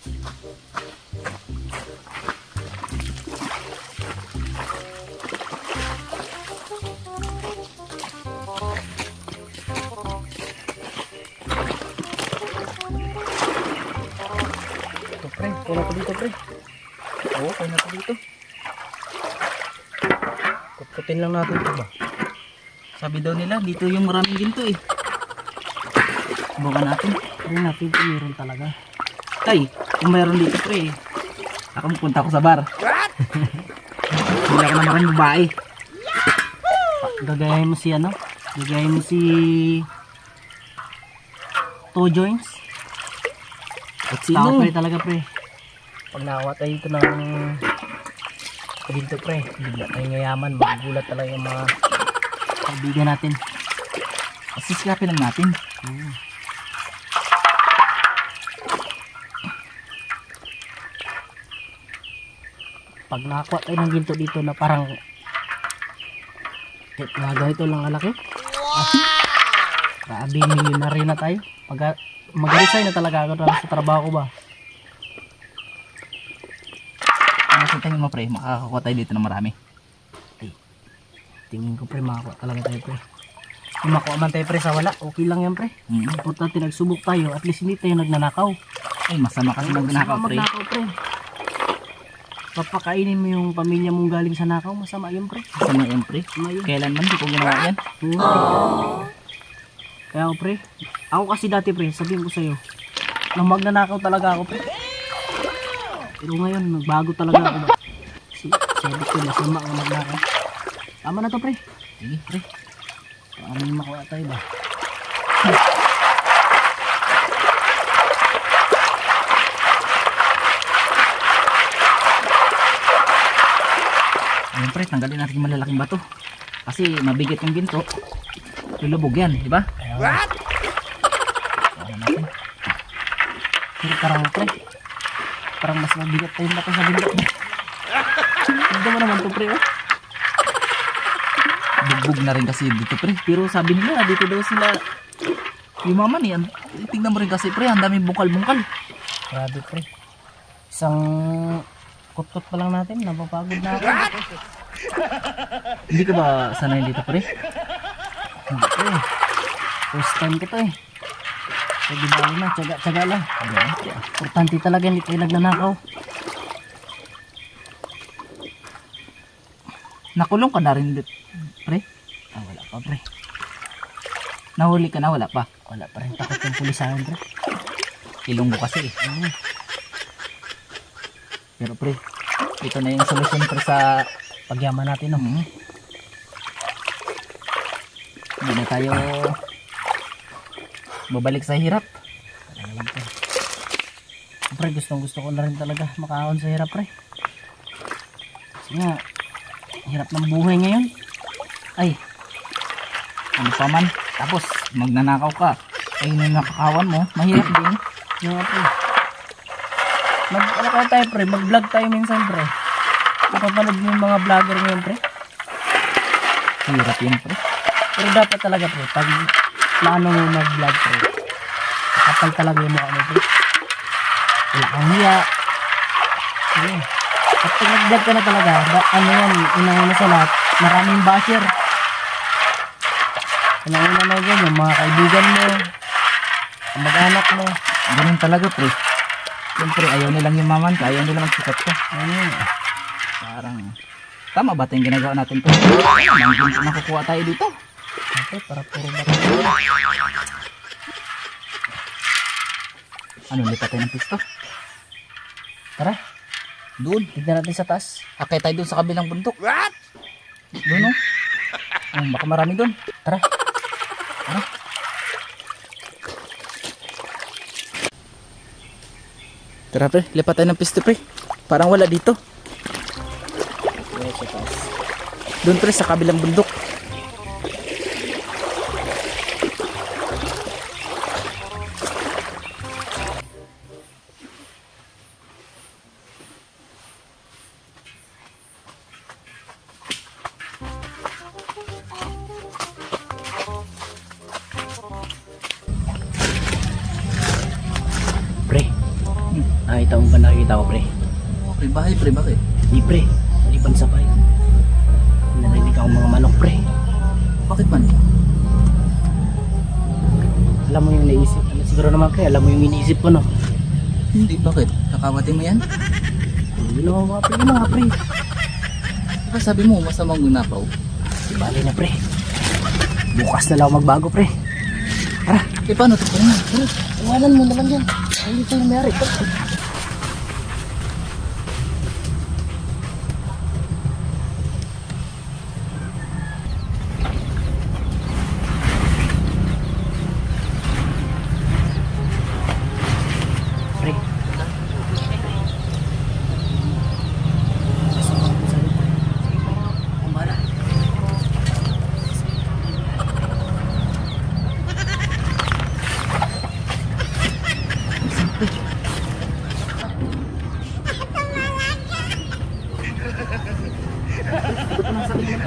Pre, kaya pa dito pre. Oo, kaya na pa dito. Kutkutin lang natin ito ba? Sabi daw nila, dito yung maraming ginto eh. Subukan natin. Tingnan natin kung meron talaga. Tay, kung meron dito pre, ako pupunta ako sa bar. Hindi ako naman babae. Gagayahin mo si ano? Gagayahin mo si... Toe joints? At Sino? pre talaga pre. Pag nakawa tayo dito ng ginto pre, bigla tayong yayaman, magugulat talaga yung mga kaibigan natin. Asiskapin lang natin. Mm. Pag nakakuha tayo ng ginto dito na parang kahit mga ganito lang kalaki. Ah, grabe, millionaire na tayo. Pag mag-resign na talaga ako sa trabaho ko ba? Ano sa tingin mo pre? Makakakuha tayo dito ng marami. Tingin ko pre, makakuha talaga tayo pre. Kung makuha man tayo pre sa wala, okay lang yan pre. Mm. Importante nagsubok tayo, at least hindi tayo nagnanakaw. Ay, masama kasi magnakaw Masama pre. magnakaw, pre. Papakainin mo yung pamilya mong galing sa nakaw, masama yun pre. Masama yan pre. Masama yun. Kailan man di ko ginawa yan. Hmm. Kaya ako pre, ako kasi dati pre, sabihin ko sa'yo, nung magnanakaw talaga ako pre. Pero ngayon, nagbago talaga ako? Si, sabi ko, masama ang magnakaw. Tama na to pre. Sige pre. Paano yung makuha tayo ba? Ayun pre, tanggalin natin yung malalaking bato. Kasi mabigat yung ginto. Lulubog yan, di ba? What? Pero parang pre, parang mas mabigat tayo na sa bundok mo. Hindi mo naman to pre oh. Bugbog na rin kasi dito pre. Pero sabi nila, dito daw sila yumaman yan. Tingnan mo rin kasi pre, ang daming bungkal-bungkal. Grabe pre. Isang kutkot pa lang natin, napapagod na ako. Hindi ka ba sanay dito pre? Hindi pre. First time ko to eh. So di na, tsaga, tsaga lang. Importante talaga hindi tayo nagnanakaw. Nakulong ka na rin dito pre? Ah, wala pa pre. Nahuli ka na, wala pa. Wala pa rin takot yung pulisahan pre. Ilong mo kasi eh. Pero pre, ito na yung solusyon pre sa Pagyaman natin no. Mm. Hindi na tayo babalik sa hirap. Pre. Gustong gusto ko na rin talaga makaahon sa hirap pre. Kasi nga, hirap ng buhay ngayon. Ay, Ano pa man. Tapos, magnanakaw ka. Ay, yung nakakawan mo, mahirap din. yung pre. Mag, ano kaya tayo pre, mag-vlog tayo minsan pre. Napapanood mo yung mga vlogger ngayon pre. Hirap yun, pre. Pero dapat talaga pre, pag plano mo mag-vlog pre, kapal talaga yung mukha mo pre. Wala kang hiya. Ayun. At pag nag-vlog ka na talaga, da, ano yan, unang-una sa lahat, maraming basher. Unang-una na yan, yung mga kaibigan mo, ang mag-anak mo. Ganun talaga, pre. Siyempre, ayaw nilang yumaman ka, ayaw nilang magsikat ka. Ayun. Parang, tama ba yung ginagawa natin, pre? Nangin sa nakukuha tayo dito. Ate, para puro bato. Ano, lipat tayo ng pisto? Tara, Doon. tignan natin sa taas. Akay tayo doon sa kabilang bundok. What? Doon? Oh, baka marami doon. Tara. Tara, pre. Lipat tayo ng pisto, pre. Parang wala dito. Sa taas. Doon, pre, sa kabilang bundok. Pre, Nakita mo ba nakikita ko, pre? Pre, bahay pre, bakit? Di, pre. Liban sa bayan. Narinig ako mga manok, pre. Bakit man? Alam mo yung naisip. Ano, siguro naman, pre. Alam mo yung iniisip ko, no? Hindi, bakit? Kakawati mo yan? Hindi naman mga pre. Yung mga pre. Diba sabi mo, masamang gunapaw? Di bali na, pre. Bukas na lang magbago, pre. Eh, paano ito? Pre, iwanan mo na lang yan. Hindi tayo meron. Pre, ilan na yan,